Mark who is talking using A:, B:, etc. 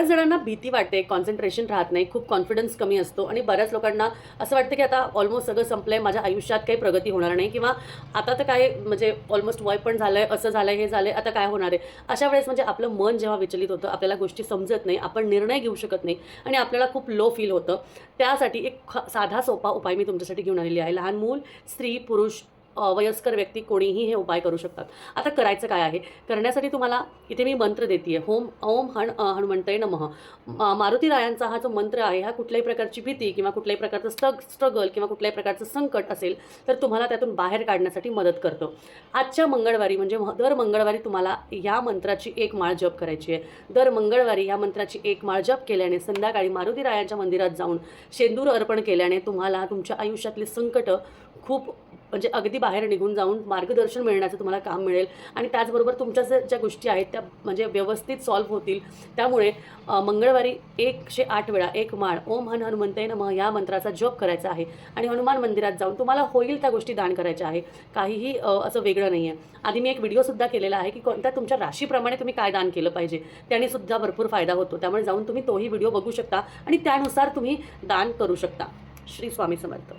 A: बऱ्याच जणांना भीती वाटते कॉन्सन्ट्रेशन राहत नाही खूप कॉन्फिडन्स कमी असतो आणि बऱ्याच लोकांना असं वाटतं की आता ऑलमोस्ट सगळं संपलं आहे माझ्या आयुष्यात काही प्रगती होणार नाही किंवा आता तर काय म्हणजे ऑलमोस्ट वय पण झालं आहे असं झालं आहे हे झालं आहे आता काय होणार आहे? अशा वेळेस म्हणजे आपलं मन जेव्हा विचलित होतं आपल्याला गोष्टी समजत नाही आपण निर्णय घेऊ शकत नाही आणि आपल्याला खूप लो फील होतं. त्यासाठी एक साधा सोपा उपाय मी तुमच्यासाठी घेऊन आलेली आहे. लहान मूल स्त्री पुरुष वयस्कर व्यक्ती कोणीही हे उपाय करू शकतात. आता करायचं काय आहे? करण्यासाठी तुम्हाला इथे मी मंत्र देते होम ओम हण हनुमंतय नमः. मारुती रायांचा हा जो मंत्र आहे हा कुठल्याही प्रकारची भीती किंवा कुठल्याही प्रकारचं स्ट्रग स्ट्रगल किंवा कुठल्याही प्रकारचं संकट असेल तर तुम्हाला त्यातून बाहेर काढण्यासाठी मदत करतो. आजच्या मंगळवारी म्हणजे म- दर मंगळवारी तुम्हाला या मंत्राची एक माळ जप करायची आहे दर मंगळवारी या मंत्राची एक माळ जप केल्याने संध्याकाळी मारुती रायांच्या मंदिरात जाऊन शेंदूर अर्पण केल्याने तुम्हाला तुमच्या आयुष्यातली संकटं खूप म्हणजे अगदी बाहेर निघून जाऊन मार्गदर्शन मिळण्याचं तुम्हाला काम मिळेल. आणि त्याचबरोबर तुमच्या ज्या ज्या गोष्टी आहेत त्या म्हणजे व्यवस्थित सॉल्व्ह होतील. त्यामुळे मंगळवारी एकशे आठ वेळा एक माळ ओम हन हनुमंतय नमः या मंत्राचा जप करायचा आहे. आणि हनुमान मंदिरात जाऊन तुम्हाला होईल त्या गोष्टी दान करायच्या आहे. काहीही असं वेगळं नाही आहे आधी मी एक व्हिडिओसुद्धा केलेला आहे की कोणत्या तुमच्या राशीप्रमाणे तुम्ही काय दान केलं पाहिजे त्याने सुद्धा भरपूर फायदा होतो. त्यामुळे जाऊन तुम्ही तोही व्हिडिओ बघू शकता आणि त्यानुसार तुम्ही दान करू शकता. श्री स्वामी समर्थ.